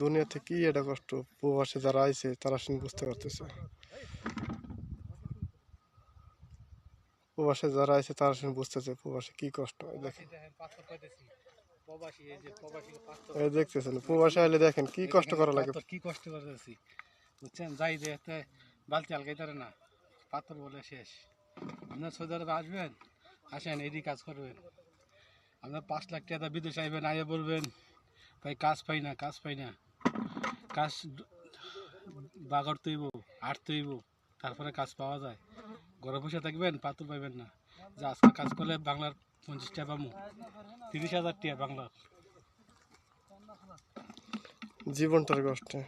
দুনিয়াতে কি এটা কষ্ট। প্রবাসে যারা আইছে, তারা শুনে বুঝতে পারতেছে। প্রবাসে যারা আইছে, তারা শুনে বুঝতেছে প্রবাসে কি কষ্ট দেখেন। এই দেখতেছেন, প্রবাসে আইলে দেখেন কি কষ্ট করা লাগে। কি কষ্ট করতেছি, বুঝছেন? যাই যে এতে বালতি আলগাইতারে না, পাথর বলে শেষ। আপনার সৌদি আসবেন? আসেন, এদিকে কাজ করবেন। আপনার পাঁচ লাখ টাকা বিদেশ আইবেন, আইয়ে বলবেন, ভাই, কাজ পাই না, কাজ পাই না। কাজ বাগর তৈব আট তৈব তারপরে কাজ পাওয়া যায়। ঘরে বসে থাকবেন পাথর পাইবেন না। যে আজকে কাজ করলে বাংলার পঞ্চাশ টাকা পাবো তিরিশ হাজার টাকা বাংলার। জীবনটার কষ্টে।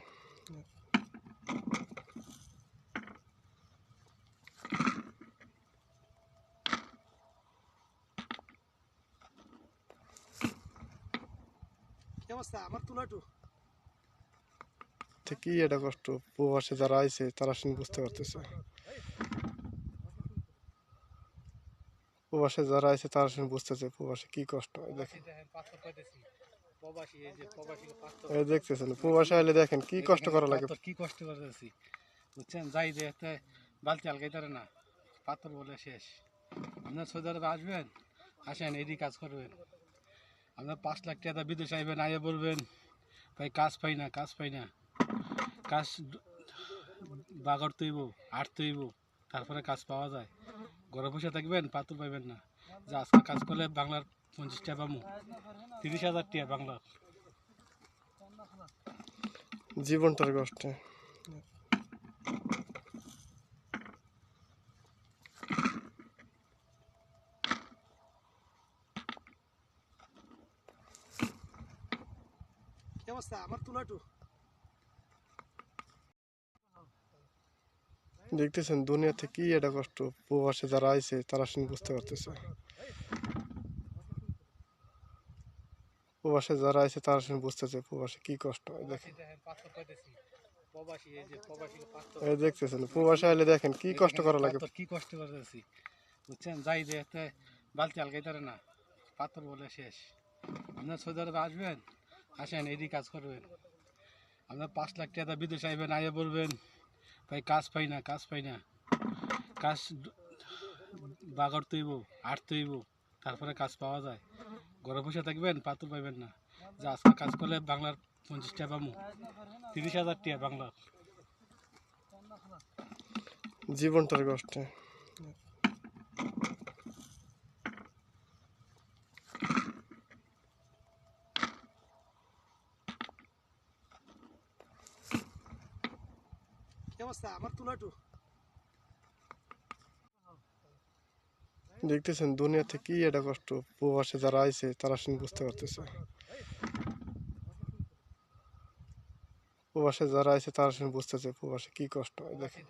অবস্থা? আমার তুলাটু? তো কি, এটা কষ্ট প্রবাসে যারা আইছে, তারা শুনে বুঝতে পারতেছে। প্রবাসে যারা আইছে, তারা শুনে বুঝতেছে প্রবাসে কি কষ্ট। দেখেন। দেখতেছেন প্রবাসে আইলে দেখেন কি কষ্ট করা লাগে। কি কষ্ট করতেছি? বুঝছেন? যাই যে এতে বালতি আলগাইতারে না, পাথর বলে শেষ। আপনার সৌদি আসবেন, আসেন, এদিকে কাজ করবেন। আপনার পাঁচ লাখ টাকা বিদেশ আইবেন, আইয়ে বলবেন, ভাই, কাজ পাই না, কাজ পাই না। কাজ বাগর তৈব আট তৈব তারপরে কাজ পাওয়া যায়। ঘরে বসে থাকবেন পাথর পাইবেন না। যে আজকে কাজ করলে বাংলার পঞ্চাশ টাকা পাবো তিরিশ হাজার টাকা বাংলার। জীবনটার কষ্টে। অবস্থা? আমার তুলাটু। দেখতেছেন, দুনিয়াতে কি এটা কষ্ট? প্রবাসে যারা আইছে, তারা শুনে বুঝতে পারতেছে। প্রবাসে যারা আইছে, তারা শুনে বুঝতেছে প্রবাসে কি কষ্ট দেখেন। দেখতেছেন, প্রবাসে আইলে দেখেন কি কষ্ট করা লাগে। কি কষ্ট করতেছি? বুঝছেন? যাই যে এতে বালতি আলগাইতারে না। পাথর বলে শেষ। আপনার সৌদি আরবে আসবেন, আসেন, এদিকে কাজ করবেন। আপনার পাঁচ লাখ টাকা বিদেশ আইবেন, আইয়ে বলবেন ভাই, কাজ পাই না, কাজ পাই না। কাজ বাগর তৈব, আট তৈব, তারপরে কাজ পাওয়া যায়। ঘরে বসে থাকবেন, পাথর পাইবেন না। যে আজকে কাজ করলে বাংলার পঞ্চাশ টাকা পাবো তিরিশ হাজার টাকা বাংলার। জীবনটার কষ্টে। দেখতেছেন, দুনিয়াতে কি এটা কষ্ট। প্রবাসে যারা আইছে, তারা শুনে বুঝতে পারতেছে। প্রবাসে যারা আছে তারা শুনে বুঝতেছে প্রবাসে কি কষ্ট। দেখেন।